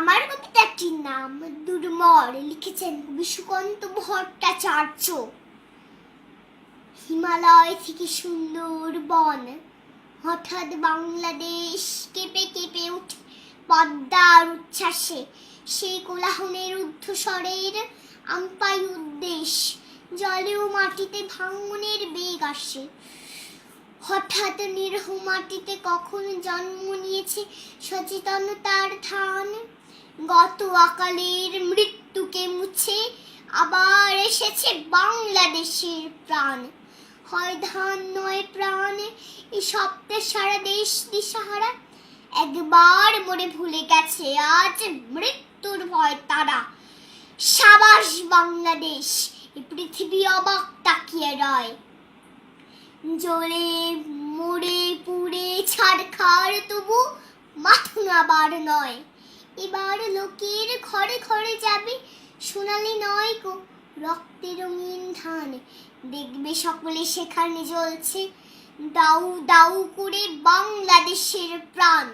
আমার কবিতাটির নাম দুর্মর লিখেছেন কবি সুকান্ত ভট্টাচার্য। হিমালয় থেকে সুন্দর বন, হঠাৎ বাংলাদেশ কেঁপে কেঁপে উঠে পদ্মার উচ্ছ্বাসে। সেই কোলাহলের ঊর্ধ্বস্বরের আম্পাই উদ্দেশ, জলে ও মাটিতে ভাঙনের বেগ আসে। হঠাৎ নিরহ মাটিতে কখন জন্ম নিয়েছে সচেতনতার ধান? গত অকালের মৃত্যুকে মুছে আবার এসেছে বাংলাদেশের প্রাণ। হয় ধান, নয় প্রাণ, এই শব্দে সারা দেশ দিশাহারা। একবার মনে ভুলে গেছে, আজ মৃত্যুর ভয় তারা। সাবাস বাংলাদেশ পৃথিবী অবাক তাকিয়ে রয়। জ্বলে মরে পুড়ে ছাড়খাড় তবু মাথুন আবার নয়। এবার লোকের ঘরে ঘরে যাবে। সোনালি নয় গো, রক্তে রঙিন ধান। দেখবে সকলে সেখানে জ্বলছে। দাউ দাউ করে বাংলাদেশের প্রাণ।